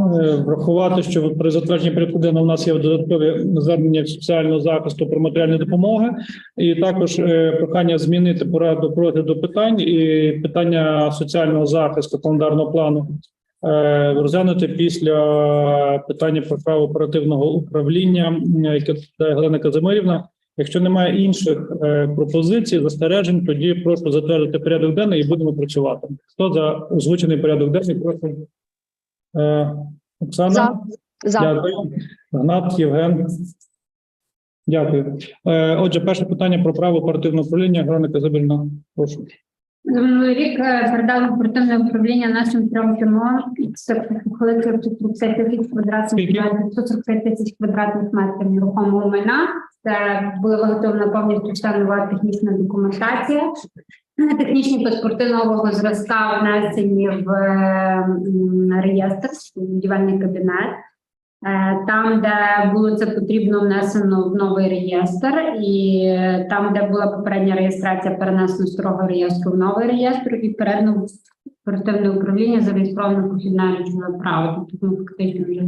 Е, Врахувати, що при затвердженні порядку денного у нас є додаткові звернення соціального захисту про матеріальні допомоги, і також е, прохання змінити порядок розгляду питань і питання соціального захисту календарного плану е, розглянути після питання про право оперативного управління, яке Галина Казимирівна. Якщо немає інших пропозицій, застережень, тоді прошу затвердити порядок денний і будемо працювати. Хто за озвучений порядок денний, прошу. Е, Оксана? За. За. Дякую. Гнат, Євген. Дякую. Е, Отже, перше питання про право оперативного управління. Граника Забільна. Прошу. За минулий рік передали оперативне управління нашим трьом ТМО. Це колектив 145 тисяч квадратних метрів, 145 тисяч квадратних метрів нерухомого майна. Це була виготовлена повністю вся нова технічна документація. Технічні паспорти нового зразка внесені в реєстр, будівельний кабінет. Е, Там, де було це потрібно, внесено в новий реєстр, і там, де була попередня реєстрація, перенесено з старого реєстру в новий реєстр і передано в оперативне управління зареєстровано похідне речове право. Тобто ми фактично вже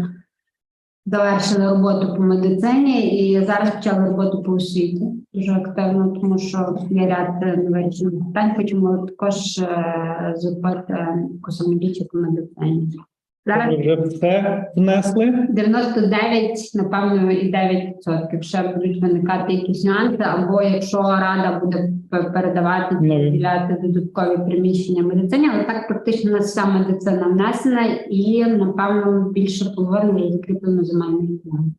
завершили роботу по медицині і зараз почали роботу по освіті дуже активно, тому що є ряд е, невирішених питань. Хочемо також е, зробити косомедічок по медицині. Зараз вже все внесли. 99, напевно, і 9%. Ще будуть виникати якісь нюанси, або якщо рада буде передавати Нові. виділяти додаткові приміщення медицині, але так практично у нас вся медицина внесена, і напевно більше половини є закріплено земельних план.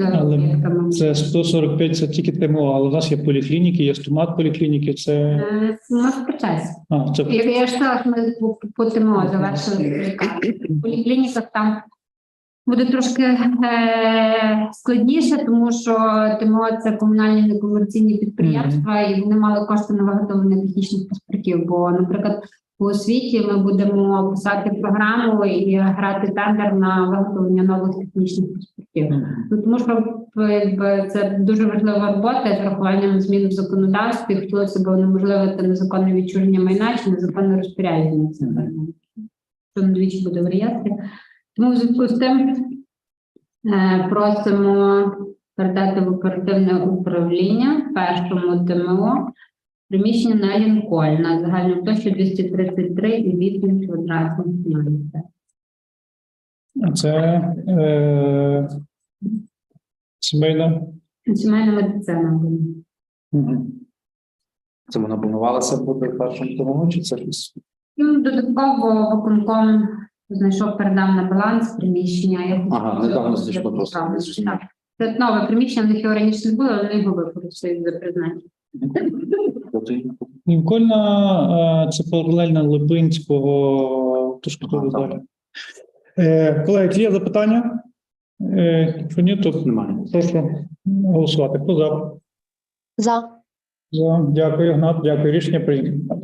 Е, Але. Це 145, це тільки ТМО, але у нас є поліклініки, є стомат поліклініки. Це Е, Ми в процесі. а, це Як я ж сказала, що ми по ТМО завершили в поліклініках там буде трошки е, складніше, тому що ТМО це комунальні некомерційні підприємства, і вони мали кошти на виготовлення технічних паспортів. Бо, наприклад, по освіті ми будемо писати програму і грати тендер на виготовлення нових технічних паспортів. Ну, тому що це дуже важлива робота з врахуванням змін в законодавстві, хотілося б унеможливити незаконне відчуження майна чи незаконне розпорядження цим майном. Що двічі буде в реєстрі. Тому в зв'язку з тим е, просимо передати в оперативне управління першому ТМО приміщення на Лінкольна загальною площею 233 і 8 квадратних метрів. це е, сімейна. Сімейна медицина буде. Це вона планувалася бути в першому тому, чи це щось? Ну, додатково виконком знайшов передав на баланс приміщення. Я Ага, недавно це знайшло просто. так. Це нове приміщення, в них його раніше не було, але вони його використають за призначення. Лінкольна е, це паралельна Липинського, туди далі. Е, Колеги, чи є запитання? Е, Якщо ні, то Немає. прошу голосувати. Хто за? За. За. Дякую, Гнат. Дякую. Рішення прийнято.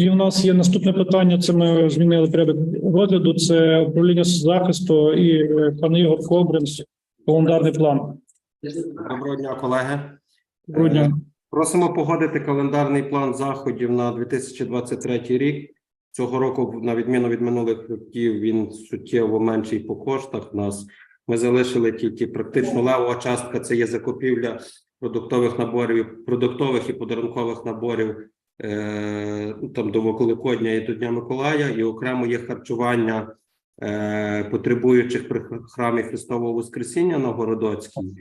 І у нас є наступне питання. Це ми змінили порядок розгляду. Це управління захисту і е, пан Ігор Кобринс, календарний план. Доброго дня, колеги. Грудня. Е, Просимо погодити календарний план заходів на 2023 рік. Цього року, на відміну від минулих років, він суттєво менший по коштах. У Нас ми залишили тільки практично левова частка. Це є закупівля продуктових наборів, продуктових і подарункових наборів там до Великодня і до Дня Миколая, і окремо є харчування е, потребуючих при храмі Христового Воскресіння на Городоцькій.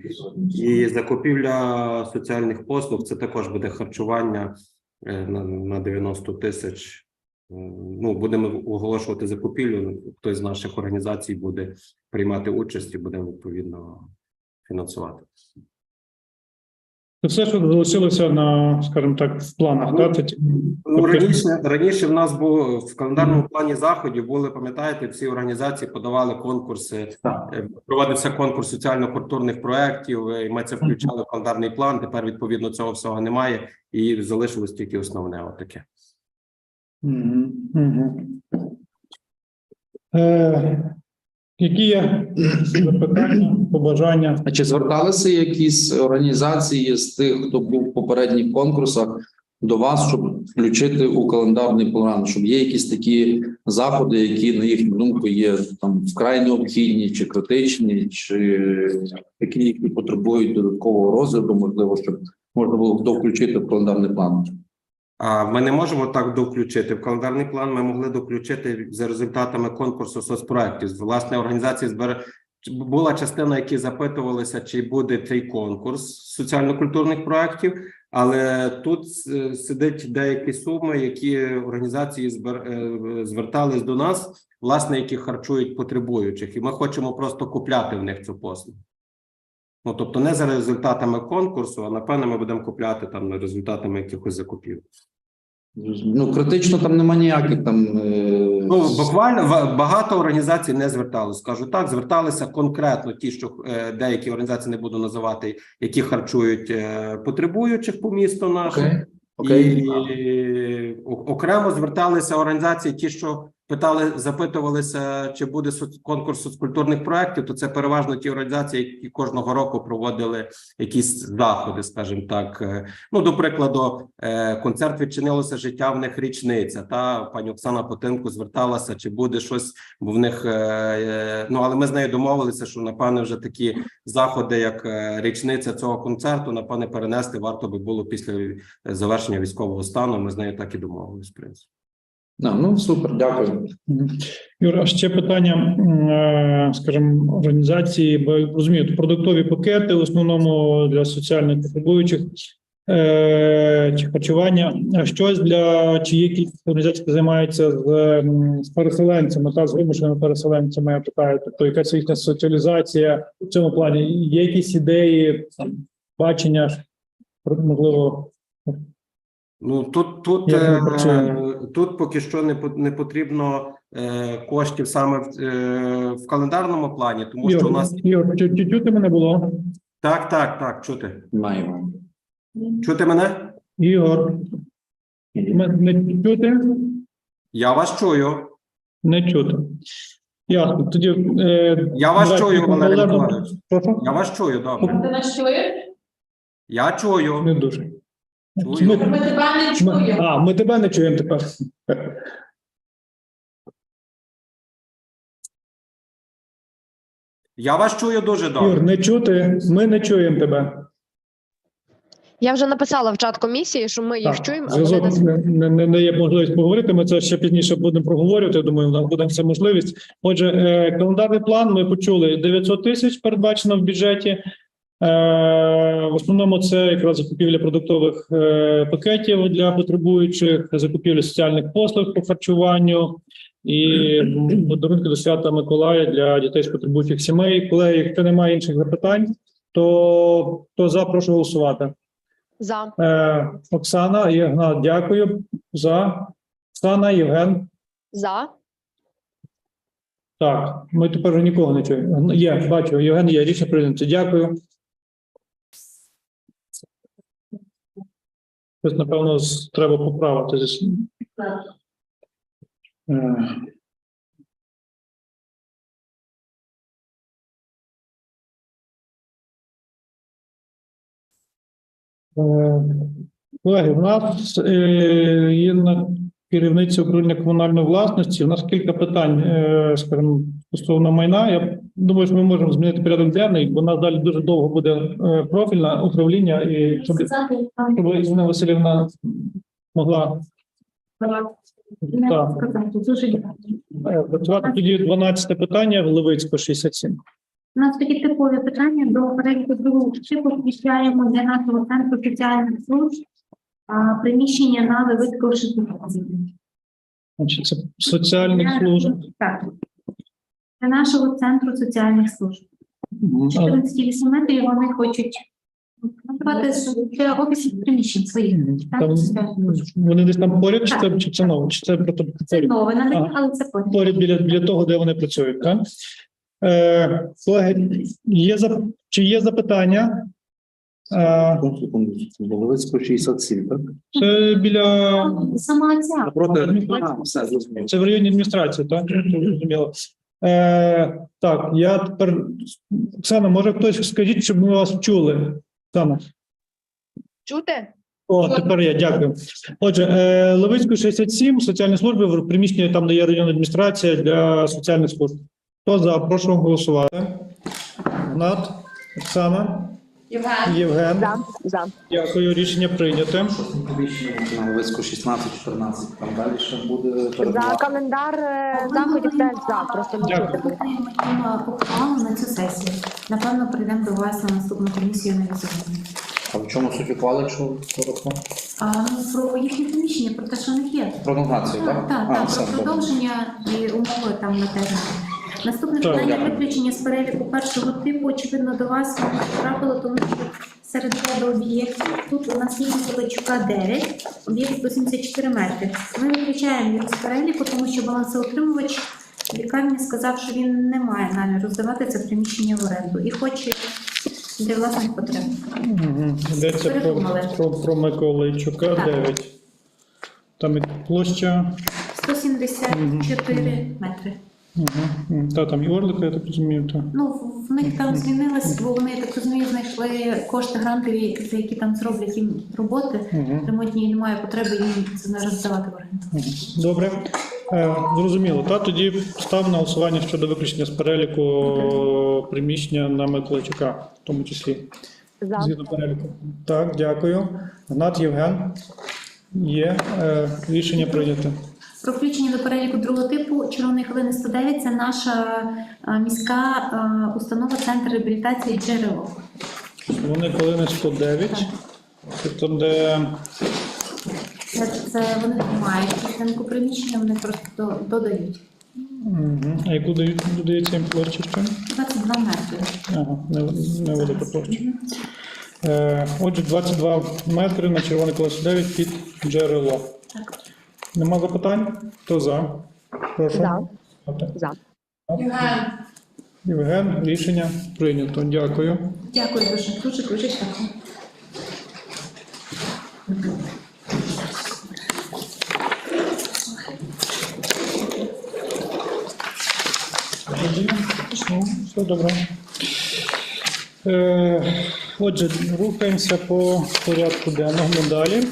І закупівля соціальних послуг це також буде харчування е, на 90 тисяч. Ну, будемо оголошувати закупівлю. Хтось з наших організацій буде приймати участь і будемо відповідно фінансувати. Це все, що залишилося на, скажімо так, в планах. так? Це Ну, раніше, раніше в нас було в календарному плані заходів були, пам'ятаєте, всі організації подавали конкурси. Так. Е, Проводився конкурс соціально-культурних проєктів, е, і ми це включали в календарний план. Тепер відповідно цього всього немає, і залишилось тільки основне. Отаке. Мгм, мгм. Е, Які є запитання, побажання? А чи зверталися якісь організації з тих, хто був в попередніх конкурсах до вас, щоб включити у календарний план, щоб є якісь такі заходи, які на їхню думку є там вкрай необхідні, чи критичні, чи такі, які потребують додаткового розгляду, можливо, щоб можна було довключити в календарний план. Ми не можемо так довключити в календарний план. Ми могли доключити за результатами конкурсу соцпроектів. Власне, організації збере була частина, які запитувалися, чи буде цей конкурс соціально-культурних проєктів, але тут сидить деякі суми, які організації збер... е, звертались до нас, власне, які харчують потребуючих, і ми хочемо просто купляти в них цю послугу. Ну, тобто не за результатами конкурсу, а напевно ми будемо купляти там результатами якихось закупів. Ну критично там нема ніяких там е, Ну буквально багато організацій не зверталися. Скажу так, зверталися конкретно ті, що е, деякі організації не буду називати, які харчують е, потребуючих по місту нашому. окей. окей. І окремо зверталися організації, ті, що питали, запитувалися, чи буде конкурс соцкультурних проєктів, то це переважно ті організації, які кожного року проводили якісь заходи, скажімо так. Е, Ну, до прикладу, е, концерт відчинилося життя в них річниця. Та пані Оксана Потенко зверталася, чи буде щось, бо в них е, ну але ми з нею домовилися, що напевне вже такі заходи, як річниця цього концерту, напевне, перенести варто би було після завершення військового стану. Ми з нею так і домовились. в принципі. Ну, ну супер, дякую. Юра, ще питання, е, скажімо, організації, бо розумію, продуктові пакети в основному для соціально потребуючих е, чи харчування. А щось для чи є кількість організацій, які займаються з, з переселенцями та з вимушеними переселенцями? Я питаю, тобто якась їхня соціалізація в цьому плані? Є якісь ідеї, бачення, можливо, Ну тут тут, е, тут поки що не не потрібно е, коштів саме в, е, в календарному плані, тому що у нас Юр, чу- чу- чути мене було? так, так, так, чути. Маємо. Чути мене? Ігор, не чути? Я вас чую. Не чути. Ясно. Тоді е, Я вас давайте чую, Валерій. Прошу? Я вас чую, добре. Ти нас чуєш? Я чую. Не дуже. Ми, Ми тебе не ми, чуємо. а, ми тебе не чуємо тепер. Я вас чую дуже добре. Юр, не чути. Ми не чуємо тебе. Я вже написала в чат комісії, що ми їх Так, чуємо, зв'язок не, не, не, не є можливість поговорити. Ми це ще пізніше будемо проговорювати. Я думаю, у нас буде це можливість. Отже, е, календарний план ми почули 900 тисяч передбачено в бюджеті. Е, в основному це якраз закупівля продуктових е, пакетів для потребуючих, закупівля соціальних послуг по харчуванню і подарунки до свята Миколая для дітей з потребуючих сімей. Колеги, якщо немає інших запитань, то, то за прошу голосувати. за. Е, Оксана, Євген, дякую за Оксана, Євген. За. Так, ми тепер вже нікого не чуємо. Є, бачу, Євген є, рішення прийнято. Дякую. Щось, напевно, треба поправити. зі- Е. Е, Колеги, у нас е, є керівниця управління комунальної власності. У нас кілька питань, скажімо, стосовно майна. Я думаю, що ми можемо змінити порядок денний, бо нас далі дуже довго буде е, профільне управління, і щоб, щоб Ірина Васильівна могла так, е, працювати. Тоді 12 питання, в Левицько, 67. У нас такі типові питання до переліку другого типу включаємо для нашого центру соціальних служб а, приміщення на Левицького 16. Значить, це соціальних служб. Так. Для нашого центру соціальних служб. 14 вони хочуть надавати для офісів приміщень своїх. Так, вони десь там поряд, чи це, чи це нове, чи це просто Це поряд? нове, на них, але це потім. поряд біля, біля того, де вони працюють. Так? Е, колеги, є зап... чи є запитання? Е, Секунду, секунду. Головицько 67, так? це біля Сама ця. Напроти, а, все, зрозуміло. це в районі адміністрації, так? Зрозуміло. Е, так, я тепер Оксана, може хтось скажіть, щоб ми вас чули. Оксана. Чути? О, тепер я дякую. Отже, е, Левицької 67, соціальні служби в приміщенні там, де є районна адміністрація для соціальних служб. Хто за? Прошу голосувати. Гнат, Оксана, Євген. Євген. За. За. Дякую, рішення прийнято. На Левицьку 16-14, там далі ще буде За календар е, заходів теж за. Просто Дякую. було. Ми на цю сесію. Напевно, прийдемо до вас на наступну комісію на візування. А в чому суть ухвали, якщо коротко? А ну, про їхнє приміщення, про те, що в них є. Пролонгацію, Так, так? так, так, все, про добре. продовження і умови там на термін. Наступне Так, питання виключення з переліку першого типу, очевидно, до вас воно потрапило, тому що серед ряду об'єктів тут у нас є Миколайчука 9, об'єкт 174 метри. Ми виключаємо його з переліку, тому що балансоутримувач лікарні сказав, що він не має наміру здавати це приміщення в оренду і хоче для власних потреб. Йдеться про, про, про Миколайчука 9. Там і площа. 174 метри. Угу. Та там і Орлика, я так розумію. Та. Ну, в- них там змінилось, бо вони, я так розумію, знайшли кошти грантові, за які там зроблять їм роботи. Угу. Ремонтні і немає потреби їм це не роздавати в оренду. Добре. Е, зрозуміло. Та тоді став на голосування щодо виключення з переліку приміщення на Миколайчука, в тому числі. За. Згідно переліку. Так, дякую. Гнат Євген. Є е, рішення прийнято. Про включення до переліку другого типу Червоної хвилини 109 це наша е, міська е, установа Центр реабілітації джерело. Вони коли 109. Це там, де Це, це вони не мають частинку приміщення, вони просто до- додають. Мгм. А яку дають додається їм площа ще? 22 метри. Ага, не, не велика площа. Е, отже, 22 метри на червоний колесо 9 під джерело. Нема запитань? Хто за? Прошу. За. За. Євген. Євген, рішення прийнято. Дякую. Дякую дуже, дуже, дуже дякую. Ну, Все добре. Е, Отже, рухаємося по порядку денному далі.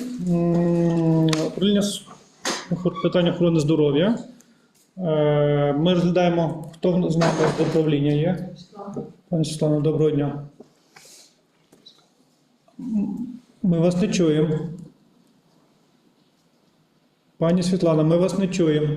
Управління питань охорони здоров'я. Е, Ми розглядаємо, хто з нами з управління є. Пані Світлана, доброго дня. Ми вас не чуємо. Пані Світлана, ми вас не чуємо.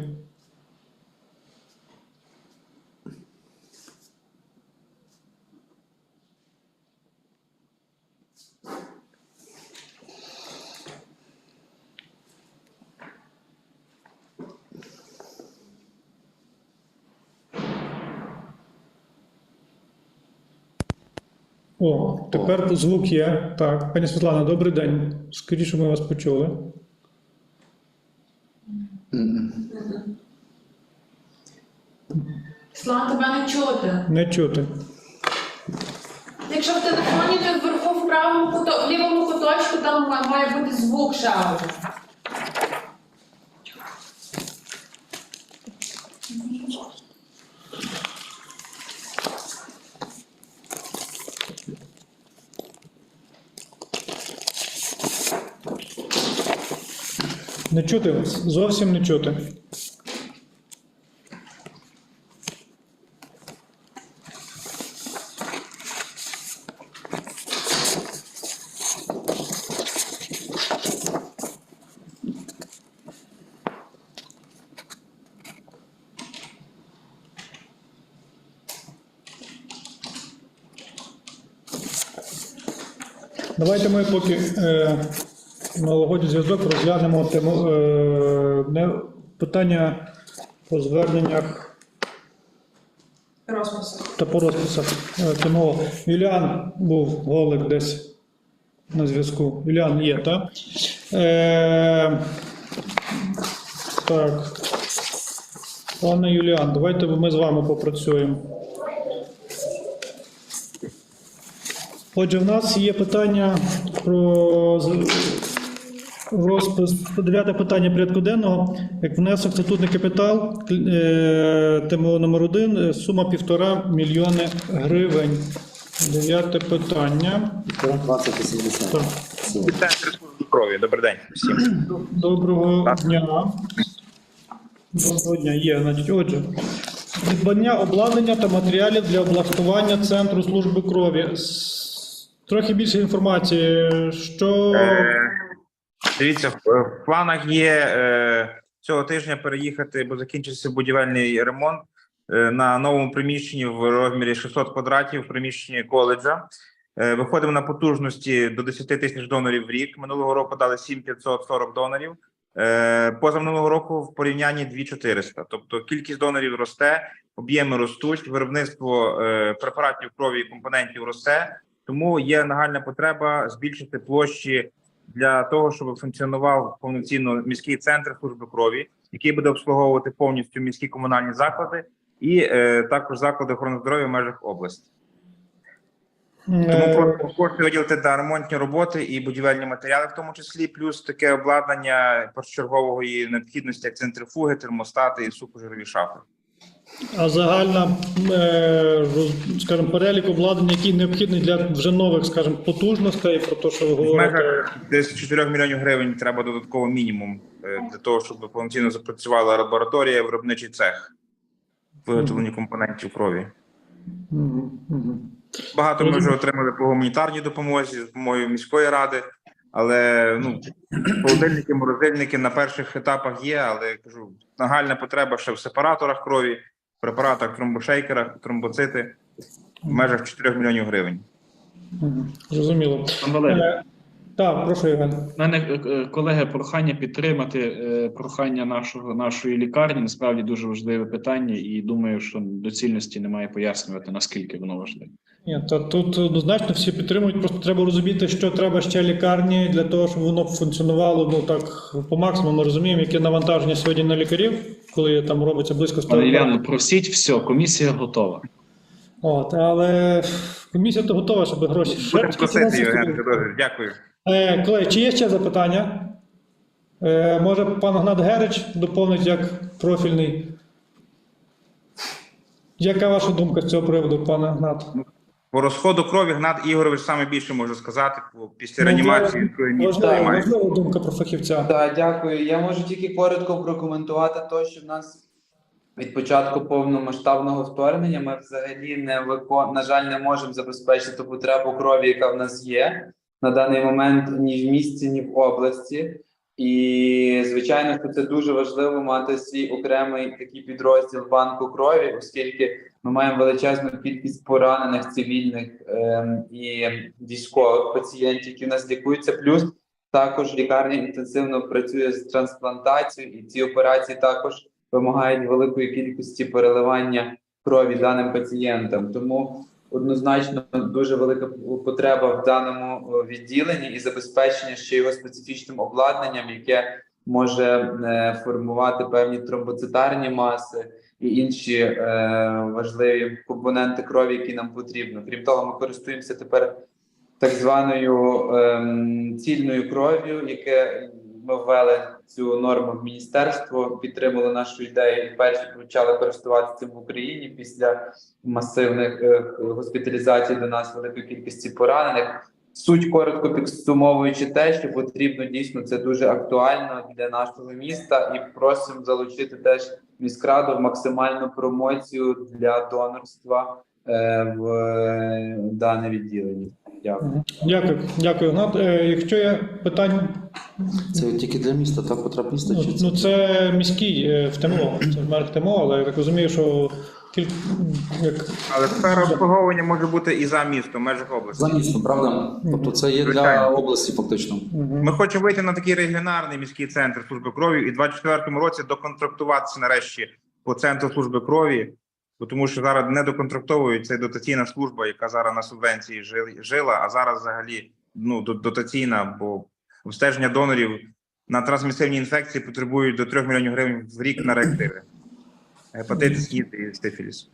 О, тепер звук є. Так, пані Світлана, добрий день. Скоріше ми вас почули. Слава тебе не чути. Не чути. Якщо в телефоні, то вверху в правому в лівому куточку там має бути звук ще Не чути вас. Зовсім не чути. Давайте ми поки е, налагодять зв'язок розглянемо тему, е, не, питання по зверненнях Розписи. та по розписах. Е, Юліан був голик десь на зв'язку. Юліан є, так? Е, так. Пане Юліан, давайте ми з вами попрацюємо. Отже, в нас є питання про Розпис 9 питання порядку денного. Як внесок статутний капітал е, ТМО номер 1 сума півтора мільйони гривень. Дев'яте питання. 2080. Центр служби крові. Добрий день всім. Доброго дня. Доброго дня. Є, значить, отже. Придбання обладнання та матеріалів для облаштування центру служби крові. Трохи більше інформації. Що Е, Дивіться, в планах є е, цього тижня переїхати, бо закінчився будівельний ремонт е, на новому приміщенні в розмірі 600 квадратів в приміщенні коледжа. Е, Виходимо на потужності до 10 тисяч донорів в рік. Минулого року дали 7540 донорів. Е, Позаминулого року в порівнянні 2400. Тобто кількість донорів росте, об'єми ростуть, виробництво препаратів крові і компонентів росте. Тому є нагальна потреба збільшити площі для того, щоб функціонував повноцінно міський центр служби крові, який буде обслуговувати повністю міські комунальні заклади, і е, також заклади охорони здоров'я в межах області. Тому е, просимо кошти виділити на ремонтні роботи і будівельні матеріали, в тому числі, плюс таке обладнання першочергової необхідності, як центрифуги, термостати і супожирові шафи. А загальна, е, скажімо, перелік обладнання, який необхідний для вже нових, скажімо, потужностей, про те, що ви В говорите. межах десь 4 мільйонів гривень треба додатково мінімум е, для того, щоб повноцінно запрацювала лабораторія, виробничий цех виготовлення компонентів крові. Багато ми вже отримали по гуманітарній допомозі з допомогою міської ради, але ну холодильники, морозильники на перших етапах є. Але я кажу, нагальна потреба ще в сепараторах крові, препаратах, тромбошейкерах, тромбоцити в межах 4 мільйонів гривень. Зрозуміло. Е, Так, прошу, Євген. мене е, е, колеги прохання підтримати прохання нашого нашої лікарні. Насправді дуже важливе питання, і думаю, що доцільності немає пояснювати наскільки воно важливе. Ні, та тут однозначно всі підтримують. Просто треба розуміти, що треба ще лікарні для того, щоб воно функціонувало. Ну так по максимуму ми розуміємо, яке навантаження сьогодні на лікарів, коли там робиться близько 100 Пане Івану, просіть все, комісія готова. От, але комісія то готова, щоб гроші Будемо просити, Євген? Федорович. Дякую. Е, колеги, чи є ще запитання? Е, може, пан Гнат Герич доповнить як профільний. Яка ваша думка з цього приводу, пане Гнат? По розходу крові Гнат Ігорович саме більше може сказати, бо після Ну, реанімації я- другої місць Важлива, думка про фахівця. Так, дякую. Я можу тільки коротко прокоментувати те, що в нас від початку повномасштабного вторгнення ми взагалі не викон... на жаль, не можемо забезпечити ту потребу крові, яка в нас є на даний момент ні в місті, ні в області. І звичайно, що це дуже важливо мати свій окремий такий підрозділ банку крові, оскільки ми маємо величезну кількість поранених цивільних ем, і військових пацієнтів, які в нас лікуються. Плюс також лікарня інтенсивно працює з трансплантацією, і ці операції також вимагають великої кількості переливання крові даним пацієнтам. Тому однозначно дуже велика потреба в даному е, відділенні і забезпечення ще його специфічним обладнанням, яке може е, формувати певні тромбоцитарні маси і інші е, важливі компоненти крові, які нам потрібно. Крім того, ми користуємося тепер так званою ем, цільною кров'ю, яке ми ввели цю норму в міністерство, підтримали нашу ідею і перші почали користуватися цим в Україні після масивних е, госпіталізацій до нас великої кількості поранених. Суть коротко підсумовуючи те, що потрібно дійсно це дуже актуально для нашого міста, і просимо залучити теж міськраду в максимальну промоцію для донорства е, в е, дане відділення. Дякую. Дякую, дякую, Гнат. Е, якщо є питання, Це тільки для міста, та потреб міста ну, чи це? ну це міський е, в ТМО, це в мерах ТМО, але я так розумію, що кіль... як Але сфера обслуговування може бути і за містом, в межах області. За містом, правда? Тобто це є для Звичайно. області фактично. Ми хочемо вийти на такий регіональний міський центр служби крові і в 24-му році доконтрактуватися нарешті по центру служби крові, бо тому що зараз не доконтрактовують це дотаційна служба, яка зараз на субвенції жила, а зараз взагалі ну дотаційна, бо обстеження донорів на трансмісивні інфекції потребують до 3 мільйонів гривень в рік на реактиви. Гепатит, СНІД і стифіліс.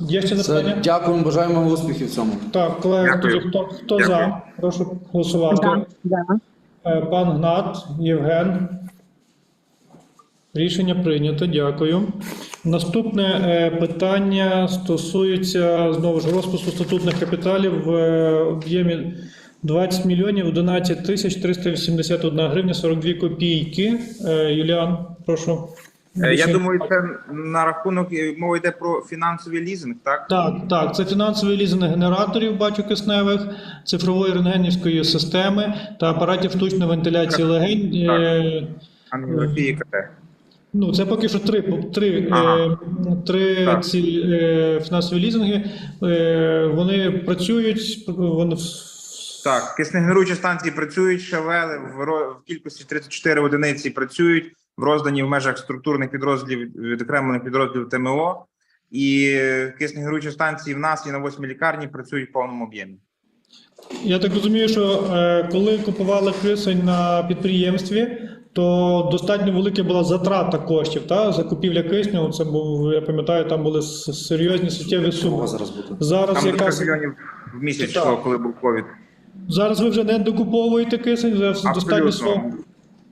є ще Це дякуємо, бажаємо успіхів в цьому. Так, колеги, Дякую. хто, хто Дякую. за? Прошу голосувати. Е, Пан Гнат, Євген. Рішення прийнято. Дякую. Наступне е, питання стосується знову ж розпису статутних капіталів в е, об'ємі 20 мільйонів 11 тисяч 381 гривня 42 копійки. Е, Юліан, прошу. Я думаю, це на рахунок мова йде про фінансовий лізинг, так? Так, так, це фінансовий лізинг генераторів, бачу кисневих, цифрової рентгенівської системи та апаратів штучної вентиляції легень. Е, Ангіографія КТ. Ну, це поки що три, три, Ага. е, три Так. ці е, фінансові лізинги. Е, вони працюють, вони Так, киснегенеруючі станції працюють, шавели в, в кількості 34 одиниці працюють, в роздані в межах структурних підрозділів відокремлених підрозділів ТМО. І киснегенеруючі станції в нас і на восьмій лікарні працюють в повному об'ємі. Я так розумію, що е, коли купували кисень на підприємстві, то достатньо велика була затрата коштів. Та? Закупівля кисню, це був, я пам'ятаю, там були серйозні суттєві суми. зараз буде. Зараз Там якраз мільйонів в місяць Так. йшло, коли був ковід. зараз ви вже не докуповуєте кисень, вже достатньо свого.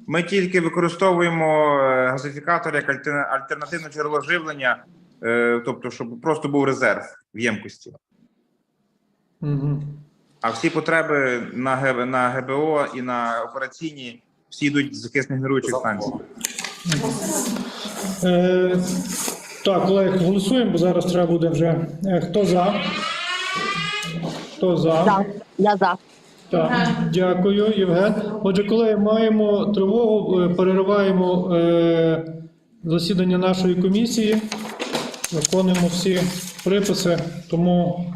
Ми тільки використовуємо е, газифікатор як альтернативне джерело живлення, е, тобто, щоб просто був резерв в ємкості. Угу. А всі потреби на ГБО і на операційні всі йдуть з киснегенеруючих станцій. Е, так, колеги, голосуємо, бо зараз треба буде вже. Е, хто за? Хто за? За. Я за. Так, дякую, Євген. Отже, колеги, маємо тривогу, е, перериваємо е, засідання нашої комісії, виконуємо всі приписи, тому